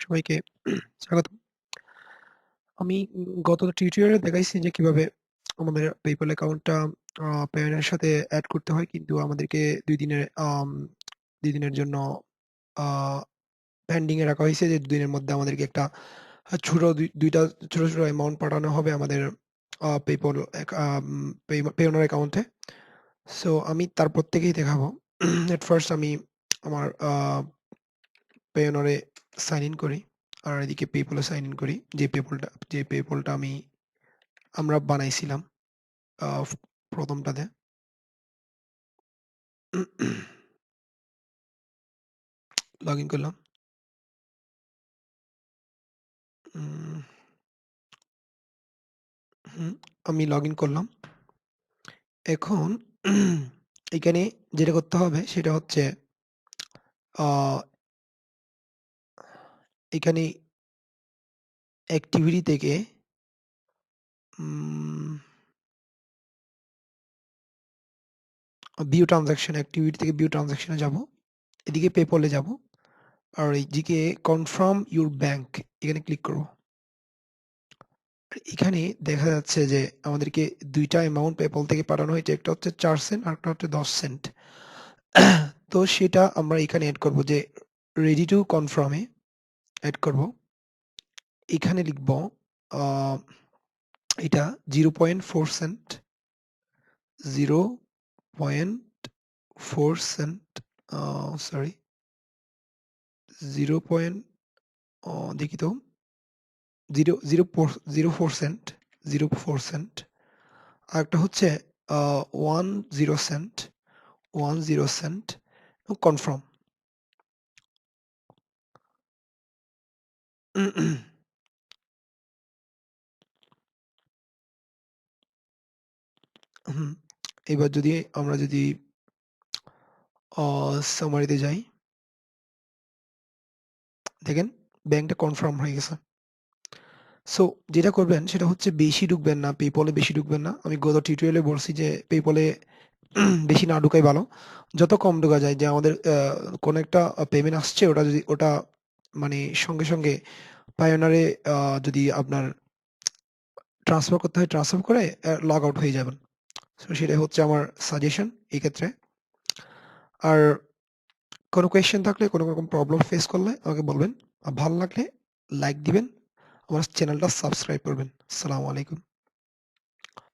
সবাইকে স্বাগত আমি গত টিউটোরিয়ালে দেখাইছি যে কীভাবে আমাদের PayPal অ্যাকাউন্টটা এর সাথে অ্যাড করতে হয়। কিন্তু আমাদেরকে দুই দিনের ২ দিনের জন্য আ পেন্ডিং এ রাখা হয়েছে যে ২ দিনের মধ্যে আমাদেরকে একটা ছোট দুই ২ টা ছোট, ছোট অ্যামাউন্ট পাঠানো হবে আমাদের আ PayPal এক আম পে Payoneer অ্যাকাউন্টে। সো আমি তারপর থেকেই দেখাবো। এট ফার্স্ট আমি আমার এ সাইন ইন করি। আর এদিকে এ সাইন ইন করি। যে পেপলটা যে পেপলটা আমি, আমরা বানাইছিলাম প্রথমটাতে লগ ইন করলাম। আমি লগইন করলাম। এখন, এখানে যেটা করতে হবে, সেটা হচ্ছে এখানে অ্যাক্টিভিটি থেকে ভিউ ট্রান্সেকশন অ্যাক্টিভিটি থেকে ভিউ ট্রান্সেকশন এ যাব। এদিকে পেপলে যাব। আর এইদিকে কনফার্ম ইউর ব্যাংক এখানে ক্লিক করব। এখানে দেখা যাচ্ছে যে আমাদেরকে দুইটা অ্যামাউন্ট পেপল থেকে পাঠানো হয়েছে। একটা হচ্ছে চার সেন্ট আর একটা হচ্ছে ১০ সেন্ট। তো সেটা আমরা এখানে অ্যাড করব যে রেডি টু কনফার্ম এড করব। এখানে লিখব এটা 0.4 সেন্ট 0.4 সেন্ট আ সরি 0 পয়েন্ট দেখি তো 0 0 ফোর 04 সেন্ট 04 সেন্ট। আরেকটা হচ্ছে, আ 10 সেন্ট 10 সেন্ট এবং কনফার্ম। হুম, এবার যদি আমরা যদি সামারিতে যাই দেখেন ব্যাংকটা কনফার্ম হয়ে গেছে। সো যেটা করবেন সেটা হচ্ছে বেশি ঢুকবেন না, এ বেশি ঢুকবেন না। আমি গত টিউটোরিয়ালে বলছি যে এ বেশি না ঢুকাই ভালো। যত কম ঢোকা যায় যে আমাদের কোন একটা পেমেন্ট আসছে ওটা যদি ওটা মানে সঙ্গে, সঙ্গে আ যদি আপনার ট্রান্সফার করতে হয় ট্রান্সফার করে লগ আউট হয়ে যাবেন। সো সেটাই হচ্ছে আমার সাজেশন এই ক্ষেত্রে। আর কোনো কোয়েশ্চেন থাকলে কোনো রকম প্রবলেম ফেস করলে আমাকে বলবেন। আর ভালো লাগলে লাইক দিবেন। আমার চ্যানেলটা সাবস্ক্রাইব করবেন। আসসালামু আলাইকুম।